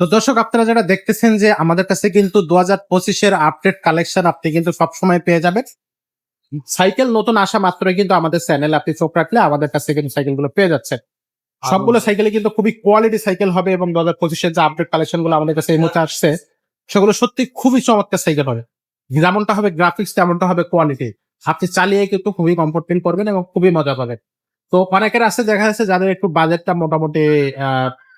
তো দর্শক আপনারা যারা দেখতেছেন যে আমাদের কাছে কিন্তু দু হাজার পঁচিশের আপডেট কালেকশন আপনি কিন্তু সবসময় পেয়ে যাবেন। সাইকেল নতুন আসা মাত্রই কিন্তু আমাদের চ্যানেল আপনি চোখ রাখলে আমাদের কাছে কিন্তু সাইকেলগুলো পেয়ে যাচ্ছেন। সবগুলো সাইকেলে কিন্তু খুবই কোয়ালিটি সাইকেল হবে এবং দু হাজার পঁচিশের যে আপডেট কালেকশনগুলো আমাদের কাছে এই মুহূর্তে আসছে সেগুলো সত্যি খুবই চমৎকার সাইকেল হবে। যেমনটা হবে গ্রাফিক্স তেমনটা হবে কোয়ালিটি আপনি চালিয়ে কিন্তু খুবই কমফোর্ট ফিল করবেন এবং খুবই মজা পাবেন। তো অনেকের আছে দেখা যাচ্ছে যাদের একটু বাজেটটা মোটামুটি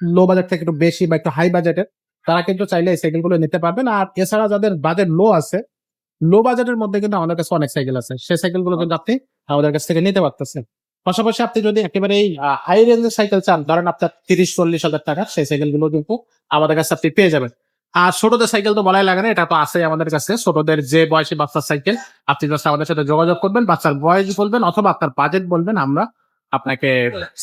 লো বাজেট থেকে একটু বেশি বা একটু হাই বাজেটের তারা কিন্তু চাইলে এই সাইকেলগুলো নিতে পারবেন। আর এছাড়া যাদের বাজেট লো আছে লো বাজেটের মধ্যে কিন্তু আমাদের কাছে অনেক সাইকেল আছে। সেই সাইকেলগুলো কিন্তু আপনি আমাদের কাছ থেকে নিতে পারতেছেন। পাশাপাশি আপনি যদি একেবারে হাই রেঞ্জের সাইকেল চান, ধরেন আপনার তিরিশ, চল্লিশ হাজার টাকা, সেই সাইকেলগুলো কিন্তু আমাদের কাছে আপনি পেয়ে যাবেন। আর ছোটদের সাইকেল তো বলাই লাগে না, এটা তো আছে আমাদের কাছে। ছোটদের যে বয়সে বাচ্চার সাইকেল আপনি জাস্ট আমাদের সাথে যোগাযোগ করবেন, বাচ্চার বয়স বলবেন অথবা আপনার বাজেট বলবেন, আমরা আপনাকে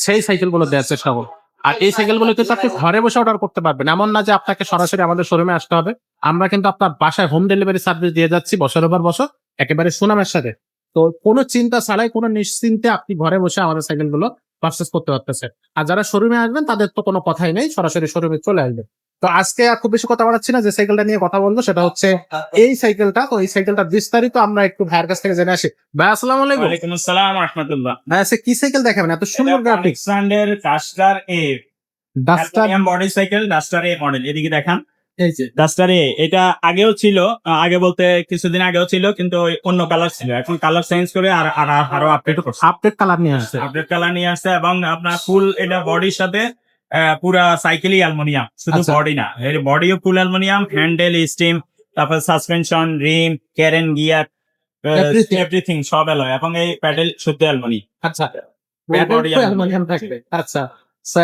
সেই সাইকেলগুলো দেওয়ার চেষ্টা করব। আর এই সাইকেলগুলো কিন্তু আপনি ঘরে বসে অর্ডার করতে পারবেন। এমন না যে আপনাকে সরাসরি আমাদের শোরুমে আসতে হবে। আমরা কিন্তু আপনার বাসায় হোম ডেলিভারি সার্ভিস দিয়ে যাচ্ছি বছরের পর বছর, একেবারে সুনামের সাথে। তো কোনো চিন্তা ছাড়াই, কোনো নিশ্চিন্তে আপনি ঘরে বসে আমাদের সাইকেলগুলো পারচেস করতে পারতেছেন। আর যারা শোরুমে আসবেন, তাদের তো কোনো কথাই নেই, সরাসরি শোরুমে চলে আসবেন। তো আজকে আর খুব বেশি কথা বাড়াচ্ছি না যে সাইকেলটা নিয়ে কথা বলব সেটা হচ্ছে এই সাইকেলটা তো এই সাইকেলটা বিস্তারিত আমরা একটু ভাইয়ের কাছ থেকে জেনে আসি। ভাই আসসালাম আলাইকুম। আসসালাম রহমতুল্লাহ। ভাই আজকে কি সাইকেল দেখাবেন এত সুন্দর গ্রাফিক্স আলেকজান্ডার ডাস্টার এ। ডাস্টার বডি সাইকেল ডাস্টার এ মডেল এদিকে দেখান। এই যে। ডাস্টার এ এটা আগেও ছিল আগে বলতে কিছুদিন আগেও ছিল কিন্তু অন্য কালার ছিল। এখন কালার চেঞ্জ করে আর আর আপডেট করছে। আপডেট কালার নিয়ে আসছে। আপডেট কালার নিয়ে আসছে এবং আপনার ফুল এটা বডির সাথে পুরা সাইকেলই অ্যালুমিনিয়াম শুধু আচ্ছা। বডি না। এর বডিও ফুল অ্যালুমিনিয়াম হ্যান্ডেল স্টিম তারপর সাসপেনশন রিম ক্যারেন গিয়ার. এভরিথিং সব অ্যালয় এবং এই প্যাডেল শুদ্ধ অ্যালুমিনিয়াম আচ্ছা। থাকবে। আচ্ছা।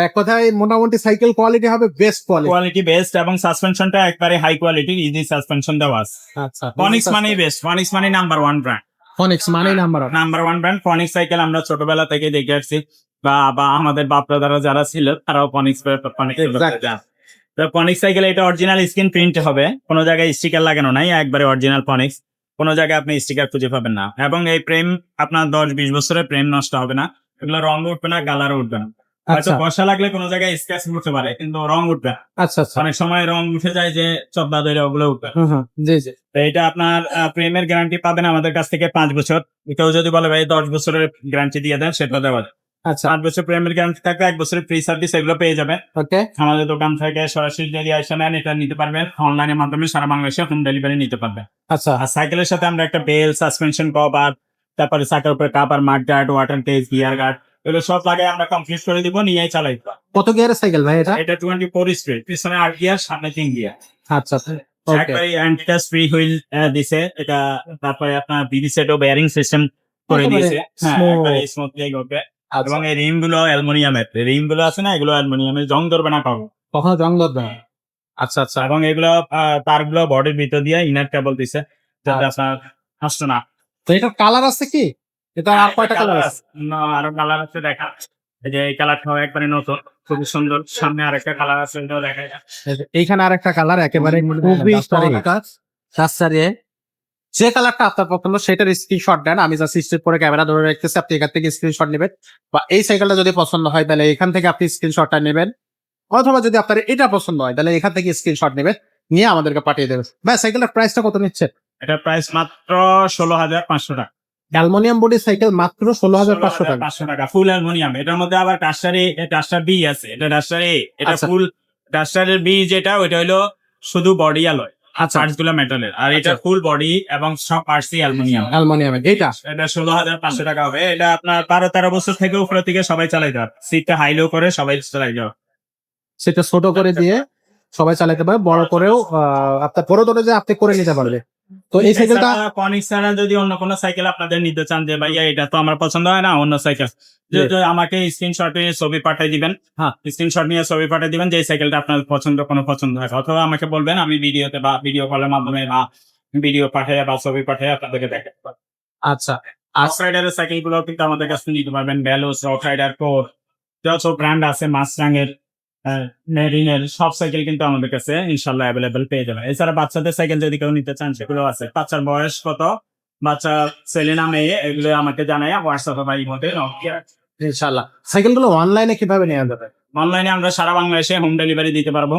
এক কথায় মোটামুটি সাইকেল কোয়ালিটি হবে বেস্ট কোয়ালিটি কোয়ালিটি বেস্ট এবং সাসপেনশনটা একবারে হাই কোয়ালিটির ইজি সাসপেনশন দেওয়া আছে। আচ্ছা। ফনিক্স মানেই বেস্ট ফনিক্স মানে নাম্বার ওয়ান ব্র্যান্ড ফনিক্স মানে number number one brand Phoenix cycle আমরা ছোটবেলা থেকে দেখে আসছি। বা বা আমাদের বাপ দাদারা যারা ছিল তারাও ফনিক্স তো ফনিক্স সাইকেল এটা অরিজিনাল স্ক্রিন প্রিন্ট হবে। কোনো জায়গায় স্টিকার লাগানো নাই একবারে অরিজিনাল ফনিক্স কোনো জায়গায় আপনি স্টিকার খুঁজে পাবেন না। এবং এই প্রেম আপনার দশ বিশ বছরের প্রেম নষ্ট হবে না। এগুলো রং উঠবে না কালারও উঠবে না। হয়তো আচ্ছা বর্ষা লাগলে কোনো জায়গায় স্ক্র্যাচ উঠতে পারে কিন্তু রং উঠবে না। আচ্ছা আচ্ছা। অনেক সময় রং উঠে যায় যে চব্বা দইরা ওগুলো উঠবে জি জি। এটা আপনার প্রেমের গ্যারান্টি পাবেন আমাদের কাছ থেকে পাঁচ বছর। কেউ যদি বলে ভাই দশ বছরের গ্যারান্টি দিয়ে দেন সেটা দেওয়া যায় আচ্ছা। পাঁচ বছর প্রেমের গ্যারান্টি থাকবে এক বছরের ফ্রি সার্ভিস এগুলো পেয়ে যাবেন। ওকে। আমাদের দোকান থেকে সরাসরি যদি আসে নেন এটা নিতে পারবেন। অনলাইনের মাধ্যমে সারা বাংলাদেশে হোম ডেলিভারি নিতে পারবেন। আচ্ছা। আর সাইকেলের সাথে আমরা একটা বেল সাসপেনশন কভার তারপরে চাকার উপরে কাপার mudguard water test gear guard এগুলো সব লাগাই আমরা কমপ্লিট করে দিব নিয়েই চালাই। কত গিয়ারের সাইকেল ভাই এটা? এটা টোয়েন্টি ফোর স্পিড পিছনে আট গিয়ার সামনে তিন গিয়ার আচ্ছা একবারে অ্যান্টিটাস ফ্রি হুইল দিছে। এটা তারপরে আপনার বিডি সেটও বেয়ারিং সিস্টেম করে দিয়েছে। হ্যাঁ স্মুথলি আচ্ছা এবং এই রিমগুলো অ্যালুমিনিয়ামের। রিমগুলো আছে না এগুলো অ্যালুমিনিয়ামের জং ধরবে না কাউ কখনো জং ধরবে না। আচ্ছা আচ্ছা। এবং এগুলো তারগুলো বডির ভিতর দিয়ে ইনার কেবল দিছে যাতে আচ্ছা। আপনার নষ্ট না। তো এটার কালার আছে কি? এটা আর কয়টা কালার আছে? না, আরও কালার আছে দেখা। এই যে এই কালারটাও একবারে নতুন খুবই সুন্দর। সামনে আরেকটা কালার আছে এটাও দেখা যায়। এইখানে আরেকটা কালার একেবারে খুবই চমৎকার রাস্তারিয়ে যে কালারটা আপনার পছন্দ সেটার স্ক্রিনশট দেন। আমি জাস্ট স্টেপ করে ক্যামেরা ধরে রাখতেছি আপনি এখান থেকে স্ক্রিনশট নেবেন। বা এই সাইকেলটা যদি পছন্দ হয় তাহলে এখান থেকে আপনি স্ক্রিনশটটা নেবেন। অথবা যদি আপনার এটা পছন্দ হয় তাহলে এখান থেকে স্ক্রিনশট নেবেন নিয়ে আমাদেরকে পাঠিয়ে দেবেন। ভাই সাইকেলের প্রাইসটা কত নিচ্ছে? এটার প্রাইস মাত্র ষোলো হাজার পাঁচশো টাকা। অ্যালমোনিয়াম বডি সাইকেল মাত্র ষোলো হাজার পাঁচশো টাকা। পাঁচশো টাকা ফুল অ্যালুমিনিয়াম। এটার মধ্যে আবার ডাস্টার ডাস্টার বি আছে। এটা ডাস্টার এ এটা। ফুল ডাস্টারের বি যেটা ওইটা হলো শুধু বডি অ্যালয় আচ্ছা। পার্টসগুলো মেটালের। আর এটা আচ্ছা। ফুল বডি এবং সব পার্টসই অ্যালুমিনিয়াম। অ্যালমোনিয়ামের এটা এটা ষোলো হাজার পাঁচশো টাকা হবে। এটা আপনার বারো তেরো বছর থেকে উপরে থেকে সবাই চালাই দেওয়ার সিটটা হাই লো করে সবাই চালাই দেওয়া সেটা ছোট করে দিয়ে সবাই চালাতে পারে বড় করেও আপনার বড় ধরে যে আপনি করে নিতে পারবে। তো এই সাইকেলটা কনিক ছাড়া যদি অন্য কোনো সাইকেল আপনাদের নিতে চান যে ভাইয়া এটা তো আমার পছন্দ হয় না অন্য সাইকেল যেহেতু আমাকে স্ক্রিনশট নিয়ে ছবি পাঠিয়ে দিবেন হ্যাঁ। স্ক্রিনশট নিয়ে ছবি পাঠিয়ে দিবেন যে সাইকেলটা আপনার পছন্দ কোনো পছন্দ হয় অথবা আমাকে বলবেন আমি ভিডিওতে বা ভিডিও কলের মাধ্যমে বা ভিডিও পাঠিয়ে বা ছবি পাঠিয়ে আপনাদেরকে দেখাতে পারব। আচ্ছা। অফ রাইডারের সাইকেলগুলো কিন্তু আমাদের কাছে নিতে পারবেন। ব্যালোস অফ রাইডার কোর যত ব্র্যান্ড আছে মাসরাঙের মেরিনের সব সাইকেল কিন্তু আমাদের কাছে ইনশাল্লাহ অ্যাভেলেবেল পেয়ে যাবে। এছাড়া বাচ্চাদের সাইকেল যদি কেউ নিতে চান সেগুলো আছে। বাচ্চার বয়স কত? বাচ্চা ছেলে না মেয়ে এগুলো আমাকে জানাই হোয়াটসঅ্যাপে বা ইমোতে ইনশাল্লাহ। সাইকেলগুলো অনলাইনে কীভাবে নেওয়া যাবে? অনলাইনে আমরা সারা বাংলাদেশে হোম ডেলিভারি দিতে পারব।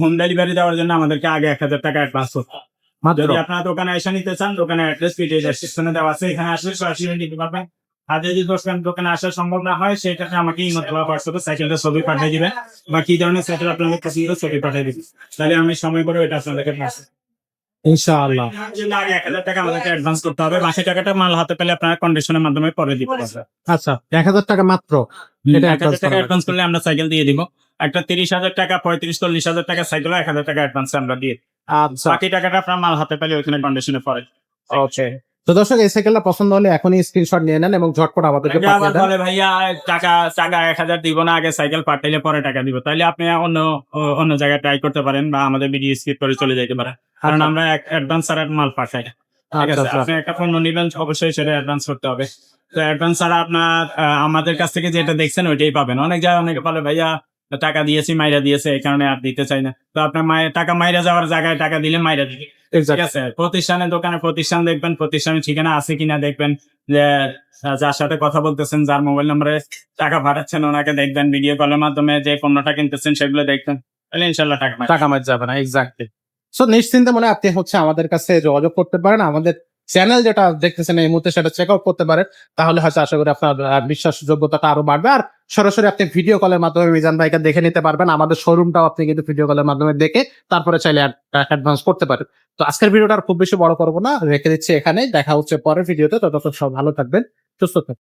হোম ডেলিভারি দেওয়ার জন্য আমাদেরকে আগে এক হাজার টাকা অ্যাডভান্স করতে যদি আপনারা দোকানে এসে নিতে চান দোকানে অ্যাড্রেস পিটে ডেসক্রিপশনে দেওয়া আছে। এখানে আসলে সরাসরি নিতে পারবেন। যদি দোকান দোকানে আসা সম্ভব না হয় সেটাতে আমাকে ইমেল বা হোয়াটসঅ্যাপে সাইকেলটা ছবি পাঠিয়ে দিবেন বা কি ধরনের সাইকেল আপনাদের পছন্দ ছবি পাঠিয়ে দিবেন তাহলে আমি সময় করে ওইটা আপনাদেরকে পাঠাবো। ইনশাআল্লাহ। এক হাজার টাকা আমাদেরকে অ্যাডভান্স করতে হবে। বাকি টাকাটা মাল হাতে পেলে আপনারা কন্ডিশনের মাধ্যমে পরে দিতে পারবেন। আচ্ছা এক হাজার টাকা মাত্র। এক হাজার টাকা অ্যাডভান্স করলে আমরা সাইকেল দিয়ে দিব। একটা তিরিশ হাজার টাকা পঁয়ত্রিশ চল্লিশ হাজার টাকা সাইকেল এক হাজার টাকা অ্যাডভান্স আমরা দিয়ে। আচ্ছা। বাকি টাকাটা আপনার মাল হাতে পেলে ওইখানে কন্ডিশনে পরে। ওকে তো দর্শক এই সাইকেলটা পছন্দ হলে এখনই স্ক্রিনশট নিয়ে নেন এবং ঝটপট আমাদেরকে পাঠিয়ে দেন। বলে ভাইয়া টাকা টাকা এক হাজার দিব না আগে সাইকেল পাঠাইলে পরে টাকা দিব। তাহলে আপনি অন্য অন্য জায়গায় ট্রাই করতে পারেন বা আমাদের ভিডিও স্কিপ করে চলে যেতে পারেন কারণ আমরা অ্যাডভান্স ছাড়া মাল পাঠাই। ঠিক আচ্ছা, আছে? আচ্ছা। আপনি একটা পণ্য নিবেন অবশ্যই সেটা অ্যাডভান্স করতে হবে। তো অ্যাডভান্স ছাড়া আপনার আমাদের কাছ থেকে যেটা দেখছেন ওইটাই পাবেন। অনেক জায়গায় অনেকে বলে ভাইয়া টাকা দিয়েছি মাইরা দিয়েছে এই কারণে আর দিতে চাই না। তো আপনার মায়ের টাকা মাইরা যাওয়ার জায়গায় টাকা দিলে মাইরা দিবে। ঠিক আছে? প্রতিষ্ঠানে দোকানে প্রতিষ্ঠান দেখবেন প্রতিষ্ঠানের ঠিকানা আছে কিনা দেখবেন। যে যার সাথে কথা বলতেছেন যার মোবাইল নম্বরে টাকা পাঠাচ্ছেন ওনাকে দেখবেন ভিডিও কলের মাধ্যমে যে পণ্যটা কিনতেছেন সেগুলো দেখবেন। তাহলে ইনশাল্লাহ টাকা। টাকা মার যাবে না এক্স্যাক্টলি সো নিশ্চিন্তে মনে আপনি হচ্ছে আমাদের কাছে যোগাযোগ করতে পারেন। আমাদের চ্যানেল যেটা দেখতেছেন এই মুহূর্তে সেটা চেক আউট করতে পারেন। তাহলে হয়তো আশা করি আপনার বিশ্বাসযোগ্যতাটা আরও বাড়বে। আর সরাসরি আপনি ভিডিও কলের মাধ্যমে মিজান ভাইকে দেখে নিতে পারবেন। আমাদের শোরুমটাও আপনি কিন্তু ভিডিও কলের মাধ্যমে দেখে তারপরে চাইলে অ্যাডভান্স করতে পারেন। তো আজকের ভিডিওটা আর খুব বেশি বড় করব না। রেখে দিচ্ছি এখানে দেখা হচ্ছে পরের ভিডিওতে ততক্ষণ সব ভালো থাকবেন। সুস্থ থাকবেন।